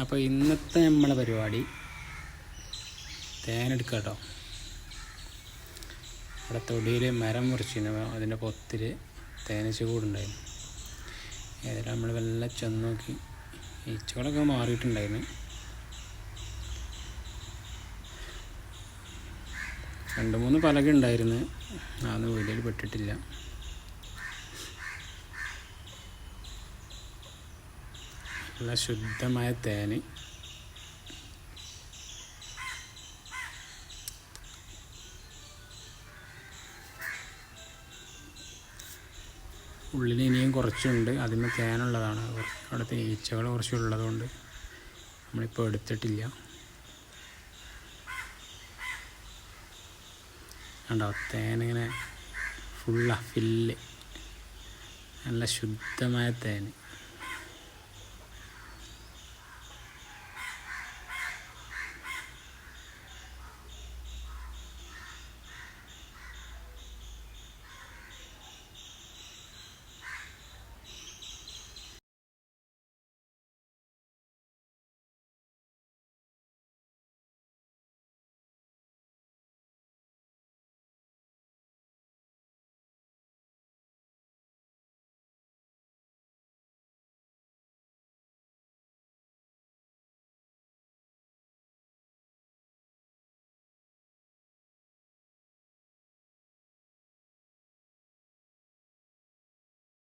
അപ്പോൾ ഇന്നത്തെ നമ്മളെ പരിപാടി തേനെടുക്കുക കേട്ടോ. അവിടെ തൊടിയിൽ മരം മുറിച്ചിരുന്നു. അതിന്റെ പൊത്തിൽ തേനച്ച കൂടുണ്ടായിരുന്നു ഏതായാലും നമ്മൾ വെള്ളം ചെന്ന് നോക്കി. ഈച്ചകളൊക്കെ മാറിയിട്ടുണ്ടായിരുന്നു. രണ്ട് മൂന്ന് പലക ഉണ്ടായിരുന്നു. അതൊന്നും വീഡിയോയിൽ പെട്ടിട്ടില്ല. നല്ല ശുദ്ധമായ തേന്. ഉള്ളിൽ ഇനിയും കുറച്ചുണ്ട്. അതിന് തേനുള്ളതാണ്. അവിടെ അവിടുത്തെ ഈച്ചകൾ കുറച്ചുള്ളതുകൊണ്ട് നമ്മളിപ്പോൾ എടുത്തിട്ടില്ല. കണ്ടോ? തേനിങ്ങനെ ഫുള്ള ഫില്ല് നല്ല ശുദ്ധമായ തേൻ